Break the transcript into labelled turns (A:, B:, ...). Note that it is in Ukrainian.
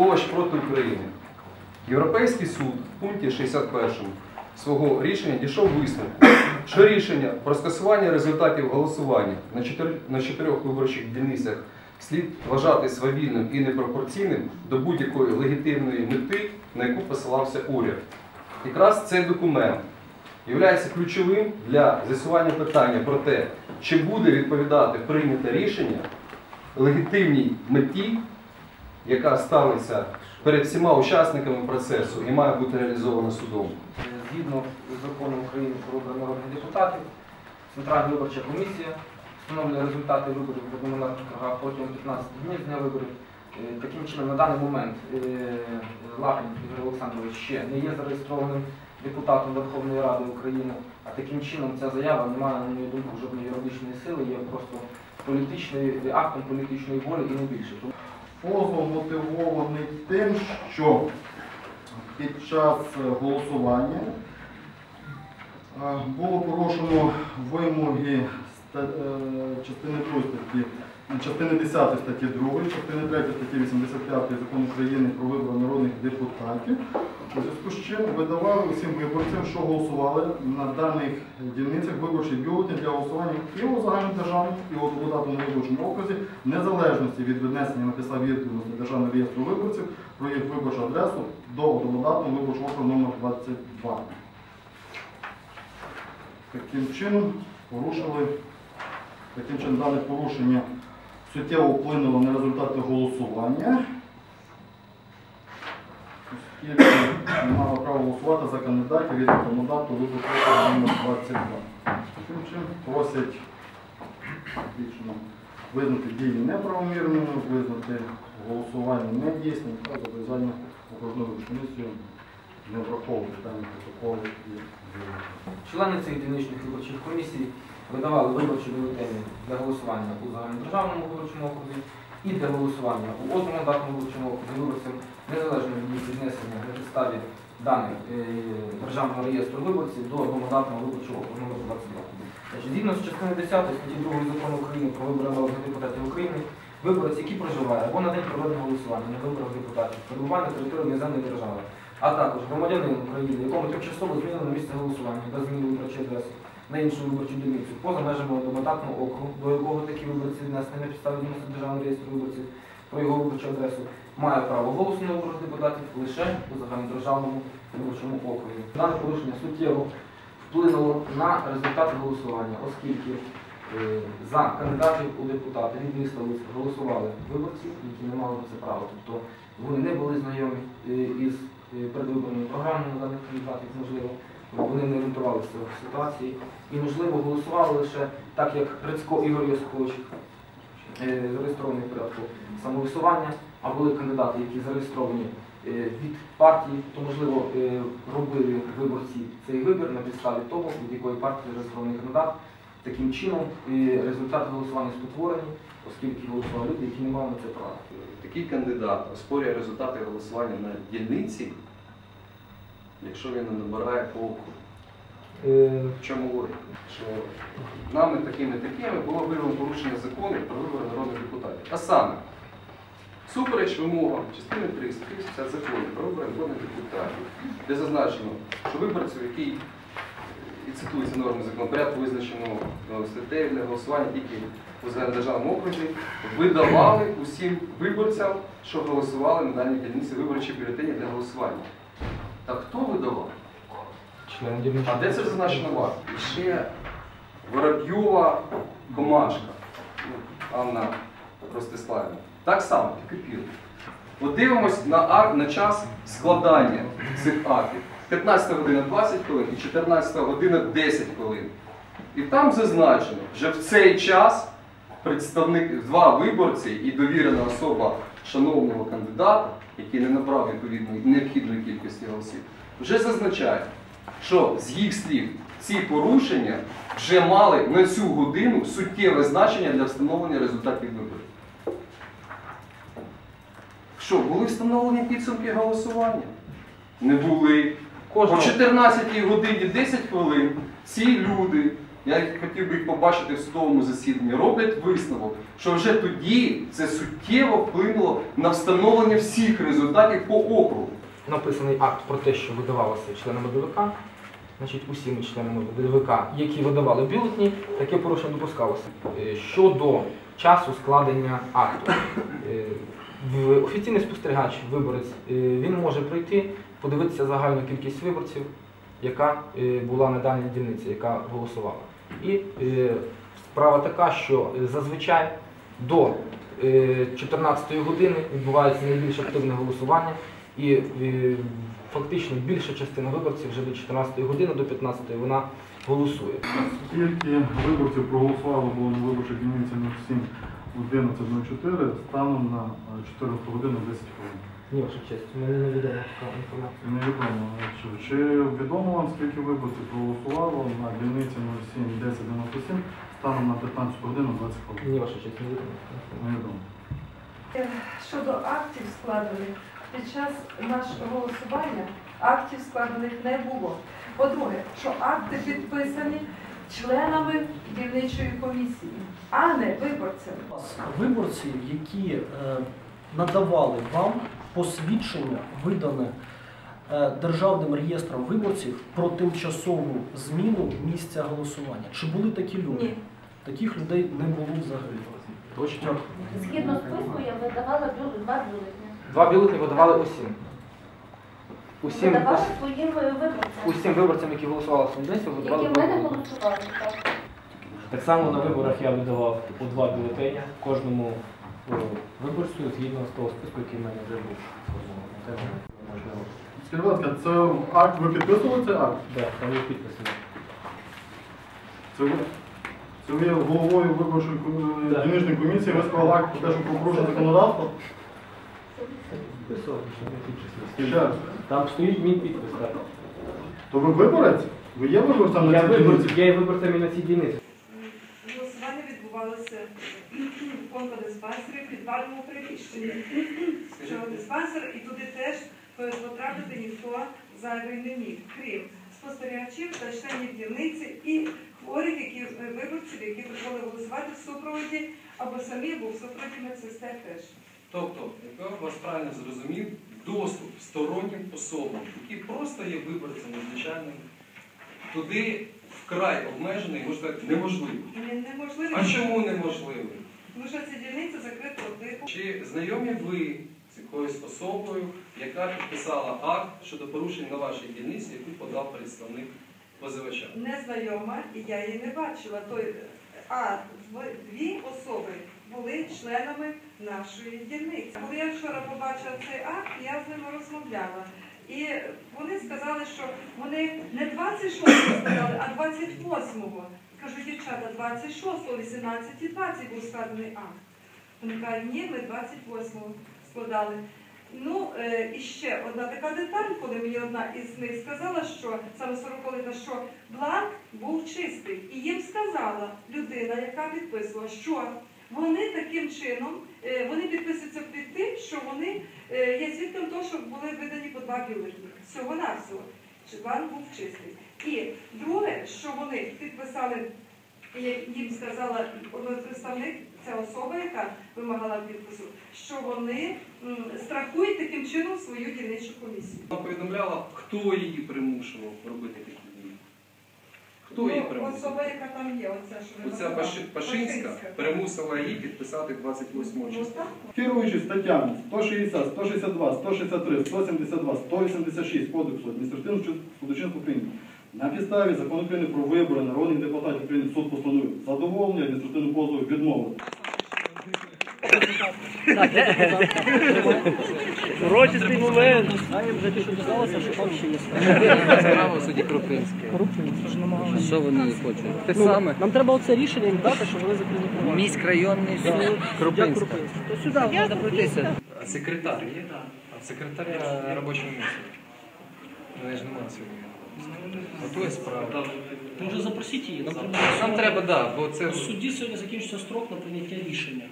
A: Ковач проти України. Європейський суд в пункті 61 свого рішення дійшов висновку, що рішення про скасування результатів голосування на чотир- на чотирьох виборчих дільницях слід вважати свавільним і непропорційним до будь-якої легітимної мети, на яку посилався уряд. Якраз цей документ є ключовим для з'ясування питання про те, чи буде відповідати прийняте рішення легітимній меті, яка ставиться перед всіма учасниками процесу і має бути реалізована судом.
B: Згідно з законом України про вибори народних депутатів, Центральна виборча комісія встановлює результати виборів в округах протягом 15 днів дня виборів. Е, Таким чином, на даний момент е, Лапін Ігор Олександрович ще не є зареєстрованим депутатом Верховної Ради України, а таким чином ця заява не має, на мою думку, жодної юридичної сили, є просто політичною актом політичної волі і не більше.
C: Позов мотивований тим, що під час е, голосування е, було порушено вимоги частини 2 статті, частини 10 статті 2, частини 3 статті 85 Закону України про вибори народних депутатів. У зв'язку з чим видавали усім виборцям, що голосували на даних дільницях виборчих бюлетень для голосування і у загальнодержавному, і у депутатному виборчому окрузі, в незалежності від віднесення на підставі відповідності Державного реєстру виборців про їх виборчу адресу до одномандатного виборчого округу номер 22. Таким чином порушили, таким чином дане порушення суттєво вплинуло на результати голосування. Оскільки не мала права голосувати за кандидатів від одномандату виборчого номер 22. Таким чином просять визнати дії неправомірними, визнати голосування недійсним та зобов'язання окружної комісію не враховувати дані протоколи і вирішення.
B: Члени цих дільничних виборчих комісій видавали виборчі бюлетені для голосування у загальнодержавному виборчому окрузі і для голосування у одномандатному виборчому окрузі виборцям незалежно від віднесення на підставі даних е, Державного реєстру виборців до одномандатного виборчого округу номер 22. Значить, згідно з частиною 10 статті 2 закону України про вибори народних депутатів України, виборець, який проживає або на день проведення голосування на виборах депутатів, перебуває на території іноземної держави, а також громадянин України, якому тимчасово змінено місце голосування без зміни виборчої адреси на іншу виборчу дільницю поза межами одномандатного округу, до якого такі виборці віднесені на підставі державного реєстру виборців про його виборчу адресу, має право голосу на виборах депутатів лише у загальнодержавному виборчому окрузі. Дане порушення суттєво вплинуло на результати голосування, оскільки за кандидатів у депутати від міста голосували виборці, які не мали на це права. Тобто вони не були знайомі е, із е, передвиборною програмою даних кандидатів, можливо, вони не орієнтувалися в ситуації і, можливо, голосували лише так, як Грицько Ігор Йосипович, е, зареєстрований в порядку самовисування, а були кандидати, які зареєстровані е, від партії, то, можливо, е, робили виборці цей вибір на підставі того, від якої партії зареєстрований кандидат. Таким чином, е, результати голосування спотворені, оскільки голосували люди, які не мали на це права.
A: Такий кандидат оспорює результати голосування на дільниці, якщо він не набирає по округу. В чому логіка? Що нами такими такими було виявлено порушення закону про вибори народних депутатів. А саме, супереч вимогам частини 3 статті 60 закону про вибори народних депутатів, де зазначено, що виборцю, який і цитується норми закону, порядку визначеного е, статтею для голосування тільки у загальнодержавному окрузі, видавали усім виборцям, що голосували на даній дільниці виборчі бюлетені для голосування. Так хто видавав? А де це зазначено вас? І ще Воробйова Комашка ну, Анна Ростиславівна. Так само, тільки пів. Подивимось на на час складання цих актів. 15 година 20 хвилин і 14 година 10 хвилин. І там зазначено, що в цей час представник, два виборці і довірена особа шановного кандидата, який не набрав відповідної необхідної кількості голосів, вже зазначає, що з їх слів ці порушення вже мали на цю годину суттєве значення для встановлення результатів виборів. Що, були встановлені підсумки голосування? Не були. О
B: Кожного
A: 14 годині 10 хвилин ці люди, я хотів би їх побачити в судовому засіданні, роблять висновок, що вже тоді це суттєво вплинуло на встановлення всіх результатів по округу.
B: написаний акт про те, що видавалося членами ДВК, значить усіми членами ДВК, які видавали бюлетні, таке порушення допускалося. Е, Щодо часу складення акту, е, офіційний спостерігач, виборець, е, він може прийти, подивитися загальну кількість виборців, яка е, була на даній дільниці, яка голосувала. І е, справа така, що е, зазвичай до е, 14 години відбувається найбільш активне голосування. І е, фактично більша частина виборців вже до 14 години, до 15-ї вона голосує.
C: Скільки виборців проголосувало було на виборчих дільниці 07 11.04 станом на е, 14 годину 10 хвилин?
B: Ні, ваша честь, у мене невідома така інформація.
C: Невідомо. Чи, чи відомо вам, скільки виборців проголосувало на дільниці 07 1097 станом на 15 годину 20 хвилин?
B: Ні, ваша честь, така інформація.
C: Невідомо.
D: Щодо актів складених, під час нашого голосування актів складених не було. По-друге, що акти підписані членами дільничої комісії, а не виборцями.
E: Виборці, які е, надавали вам посвідчення, видане е, Державним реєстром виборців про тимчасову зміну місця голосування. Чи були такі люди?
D: Ні.
E: Таких людей не було взагалі.
B: Точно.
F: Згідно списку я видавала два бюлетні.
B: Два бюлетні видавали усім. Усім,
F: Видавала своїм виборцям,
B: усім виборцям, які голосували в Сумденсі, видавали
F: які в мене
B: бюлетні.
F: голосували. Так.
G: Так само на виборах я видавав по два бюлетеня кожному е, виборцю згідно з того списку, який в мене вже був. Це можливо.
C: Скажіть, будь ласка, це акт, ви підписували цей акт?
G: Да, там є підписи.
C: Це ви, це ви головою виборчої ком-
G: Так.
C: дільничної комісії ви склали акт про те, що порушує законодавство?
G: Підписував, що.
C: Ще раз.
G: Там стоїть мій підпис. Так.
C: То ви виборець? Ви є виборцем
G: Я
C: на цій
G: виборцем,
C: дільниці?
G: я є виборцем і на цій дільниці.
D: Голосування відбувалося в онкодиспансері в підвальному приміщенні. Що диспансер і туди теж потрапити ніхто зайвий не міг, крім спостерігачів та членів дільниці і хворих, які виборців, які приходили голосувати в супроводі або самі, або в супроводі медсестер теж.
A: Тобто, як я вас правильно зрозумів, доступ стороннім особам, які просто є виборцями звичайними, туди вкрай обмежений, можна сказати, неможливо.
D: Не- Неможливо.
A: А чому неможливо?
D: Тому що ця дільниця закритого типу.
A: Чи знайомі ви з якоюсь особою, яка підписала акт щодо порушень на вашій дільниці, яку подав представник позивача?
D: Незнайома, і я її не бачила. Той, а дві особи були членами нашої дільниці. Коли я вчора побачила цей акт, я з ними розмовляла. І вони сказали, що вони не 26-го сказали, а 28-го. Кажу, дівчата, 26-го, 18.20 був складений акт. Вони кажуть, ні, ми 28-го складали. Ну, е, і ще одна така деталь, коли мені одна із них сказала, що саме сороколита, що бланк був чистий. І їм сказала людина, яка підписувала, що вони таким чином, е, вони підписуються під тим, що вони е, є свідком того, що були видані по два бюлетні. Всього-навсього. Чи Бланк був чистий. І друге, що вони підписали, як їм сказала представник, ця особа, яка вимагала підпису, що вони страхують таким чином свою дільничу комісію.
A: Вона повідомляла, хто її примушував робити такі. Хто її
D: Ну,
A: примусив?
D: особа, яка там є, оця що ви
A: Оця
D: назвали.
A: Паши- Пашинська примусила її підписати 28
D: Ну,
A: числа.
D: так.
C: Керуючись статтями 160, 162, 163, 172, 186 Кодексу адміністративного судочинства України, на підставі закону України про вибори народних депутатів України суд постановив задоволення адміністративного позову відмовити.
H: Урочистий момент. Вже ти що що там ще є
I: Справа в суді Крупинське. Що вони не хочуть? Те саме.
H: Нам треба оце рішення їм дати, щоб вони закрили провадження.
I: Міськрайонний суд.
H: Крупинський. То сюди можна пройтися.
A: А секретар є? А секретар на робочому місці. Мене ж немає сьогодні. Ото і справа.
H: То вже запросіть її.
A: Нам треба, так, бо це
H: в суді сьогодні закінчиться строк на прийняття рішення.